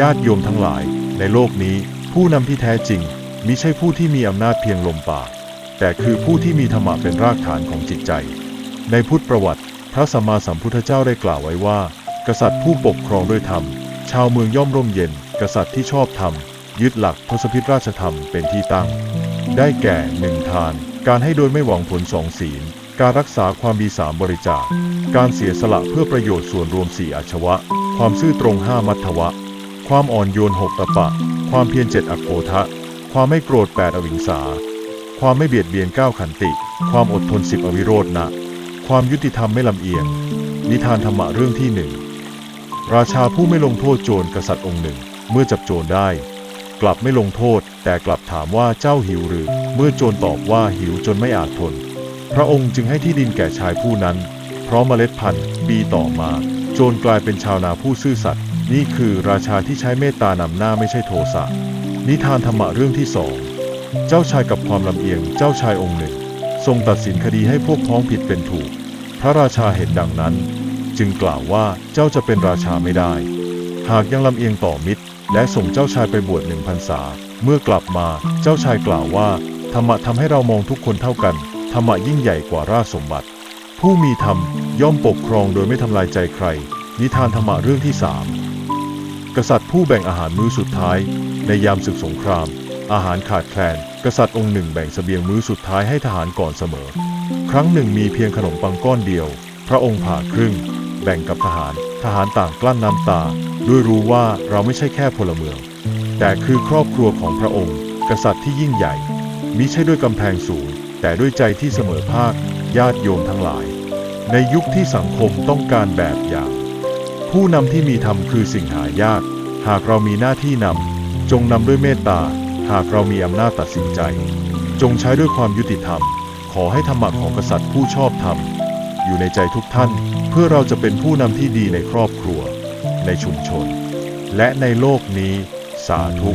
ญาติโยมทั้งหลาย ในโลกนี้ ผู้นำที่แท้จริงมิใช่ผู้ที่มีอำนาจเพียงลมปาก แต่คือผู้ที่มีธรรมะเป็นรากฐานของจิตใจ ในพุทธประวัติ พระสัมมาสัมพุทธเจ้าได้กล่าวไว้ว่า กษัตริย์ผู้ปกครองด้วยธรรม ชาวเมืองย่อมร่มเย็น กษัตริย์ที่ชอบธรรม ยึดหลักทศพิธราชธรรมเป็นที่ตั้ง ได้แก่หนึ่งทาน การให้โดยไม่หวังผลสองศีล การรักษาความดีสามบริจาค การเสียสละเพื่อประโยชน์ส่วนรวมสี่อาชวะ ความซื่อตรงห้ามัทวะ ความอ่อนโยนหกตะปะ ความเพียรเจ็ดอักโกทะ ความไม่โกรธแปดอวิงสา ความไม่เบียดเบียนเก้าขันติ ความอดทนสิบอวิโรธนะ ความยุติธรรมไม่ลำเอียง นิทานธรรมะเรื่องที่หนึ่ง ราชาผู้ไม่ลงโทษโจรกษัตริย์องค์หนึ่ง เมื่อจับโจรได้ กลับไม่ลงโทษ แต่กลับถามว่าเจ้าหิวหรือ เมื่อโจรตอบว่าหิวจนไม่อาจทน พระองค์จึงให้ที่ดินแก่ชายผู้นั้น เพราะเมล็ดพันธุ์ปีต่อมา โจรกลายเป็นชาวนาผู้ซื่อสัตย์ นี่คือราชาที่ใช้เมตตานำหน้าไม่ใช่โทสะ นิทานธรรมะเรื่องที่สอง เจ้าชายกับความลำเอียงเจ้าชายองค์หนึ่ง ทรงตัดสินคดีให้พวกพ้องผิดเป็นถูก พระราชาเห็นดังนั้น จึงกล่าวว่าเจ้าจะเป็นราชาไม่ได้ หากยังลำเอียงต่อมิตร และส่งเจ้าชายไปบวชหนึ่งพรรษา เมื่อกลับมาเจ้าชายกล่าวว่า ธรรมะทำให้เรามองทุกคนเท่ากัน ธรรมะยิ่งใหญ่กว่าราชสมบัติ ผู้มีธรรมย่อมปกครองโดยไม่ทำลายใจใคร นิทานธรรมะเรื่องที่สาม กษัตริย์ผู้แบ่งอาหารมื้อสุดท้าย ในยามศึกสงคราม อาหารขาดแคลน กษัตริย์องค์หนึ่งแบ่งเสบียงมื้อสุดท้ายให้ทหารก่อนเสมอ ครั้งหนึ่งมีเพียงขนมปังก้อนเดียว พระองค์ผ่าครึ่ง แบ่งกับทหาร ทหารต่างกลั้นน้ำตา ด้วยรู้ว่าเราไม่ใช่แค่พลเมือง แต่คือครอบครัวของพระองค์ กษัตริย์ที่ยิ่งใหญ่มิใช่ด้วยกำแพงสูง แต่ด้วยใจที่เสมอภาคญาติโยมทั้งหลาย ในยุคที่สังคมต้องการแบบอย่าง ผู้นำที่มีธรรมคือสิ่งหายาก หากเรามีหน้าที่นำ จงนำด้วยเมตตา หากเรามีอำนาจตัดสินใจ จงใช้ด้วยความยุติธรรม ขอให้ธรรมะของกษัตริย์ผู้ชอบธรรม อยู่ในใจทุกท่าน เพื่อเราจะเป็นผู้นำที่ดีในครอบครัว ในชุมชน และในโลกนี้ สาธุ